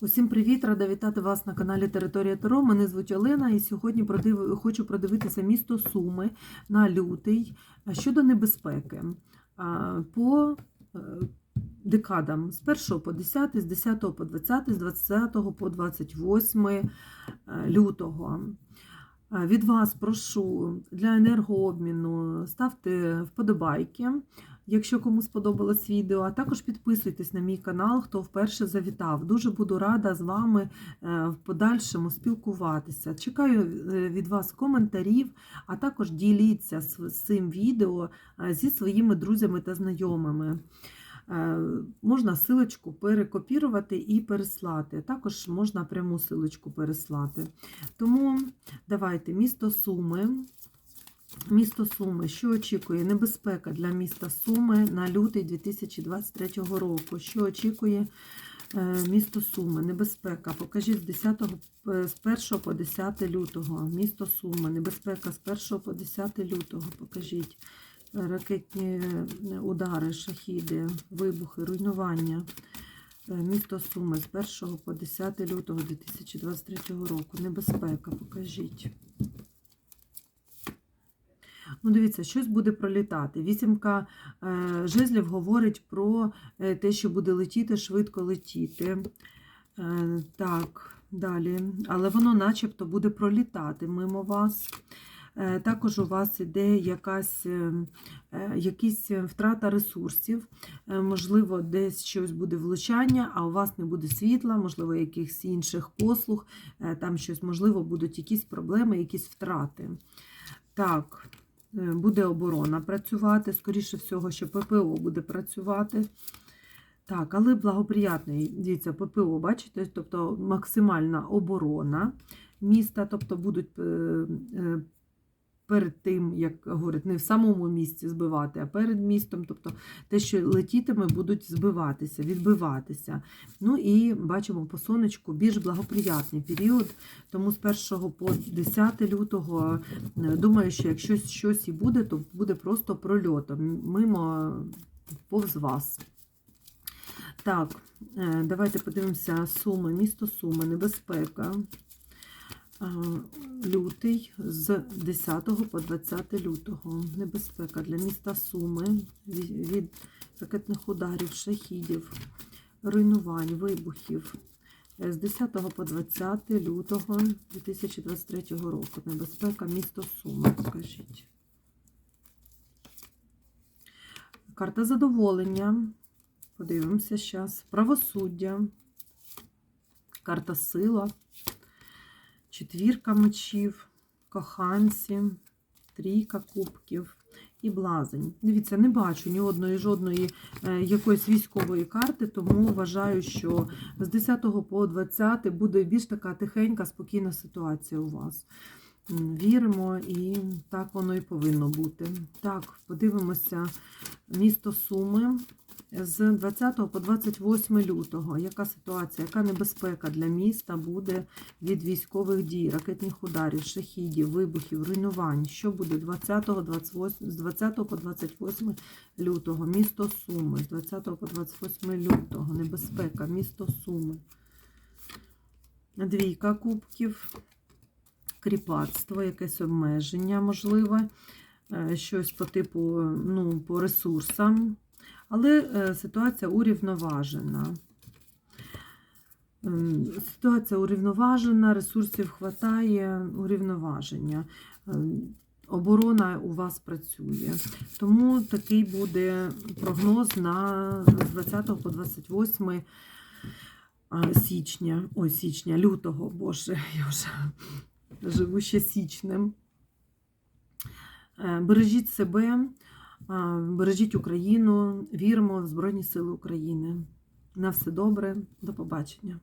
Усім привіт! Рада вітати вас на каналі Територія Таро. Мене звуть Олена, і сьогодні продив... хочу продивитися місто Суми на лютий щодо небезпеки по е, декадам з 1 по 10, з 10 по 20, з 20 по 28 е, лютого. Е, Від вас прошу для енергообміну ставте вподобайки, якщо кому сподобалось відео, а також підписуйтесь на мій канал, хто вперше завітав. Дуже буду рада з вами е, в подальшому спілкуватися. Чекаю е, від вас коментарів, а також діліться з цим відео е, зі своїми друзями та знайомими. Можна силочку перекопірувати і переслати. Також можна пряму силочку переслати. Тому давайте місто Суми. Місто Суми, що очікує? Небезпека для міста Суми на лютий 2023 року. Що очікує е, місто Суми? Небезпека. Покажіть з 10, е, з 1 по 10 лютого. Місто Суми. Небезпека з 1 по 10 лютого. Покажіть. Ракетні е, удари, шахіди, вибухи, руйнування. Місто Суми з 1 по 10 лютого 2023 року. Небезпека. Покажіть. Ну, дивіться, щось буде пролітати. Вісімка е, жезлів говорить про е, те, що буде летіти, швидко летіти. Е, так, далі. Але воно начебто буде пролітати мимо вас. Також у вас іде якась, якісь втрата ресурсів, можливо, десь щось буде влучання, а у вас не буде світла, можливо, якихось інших послуг, там щось, можливо, будуть якісь проблеми, якісь втрати. Так, буде оборона працювати, скоріше всього, що ППО буде працювати. Так, але благоприятний, дивіться, ППО, бачите, тобто максимальна оборона міста, тобто будуть е, е, перед тим, як говорять, не в самому місці збивати, а перед містом, тобто те, що летітиме, будуть збиватися, відбиватися. Ну і бачимо по сонечку більш благоприятний період, тому з 1 по 10 лютого е, думаю, що якщо щось і буде, то буде просто прольотом мимо повз вас. Так, е, давайте подивимося Суми, місто Суми, небезпека. Лютий з 10 по 20 лютого. Небезпека для міста Суми від ракетних ударів, шахідів, руйнувань, вибухів. Е, З 10 по 20 лютого 2023 року. Небезпека місто Суми. Покажіть. Карта задоволення. Подивимося зараз. Правосуддя. Карта сила. Четвірка мечів, коханці, трійка кубків і блазень. Дивіться, не бачу ні одної жодної е, якоїсь військової карти, тому вважаю, що з 10 по 20 буде більш така тихенька, спокійна ситуація у вас. Віримо, і так воно і повинно бути. Так, подивимося місто Суми з 20 по 28 лютого. Яка ситуація, яка небезпека для міста буде від військових дій, ракетних ударів, шахідів, вибухів, руйнувань? Що буде 20, 28, з 20 по 28 лютого? Місто Суми, з 20 по 28 лютого. Небезпека, місто Суми. Двійка кубків, кріпацтво, якесь обмеження можливе, е, щось по типу, ну, по ресурсам. Але е, ситуація урівноважена. Ем, Ситуація урівноважена, ресурсів хватає, урівноваження. Ем, Оборона у вас працює. Тому такий буде прогноз на з 20 по 28 січня. Ой, січня, лютого, боже, я вже живу ще січнем. Е, Бережіть себе. Бережіть Україну, віримо в Збройні Сили України. На все добре, до побачення.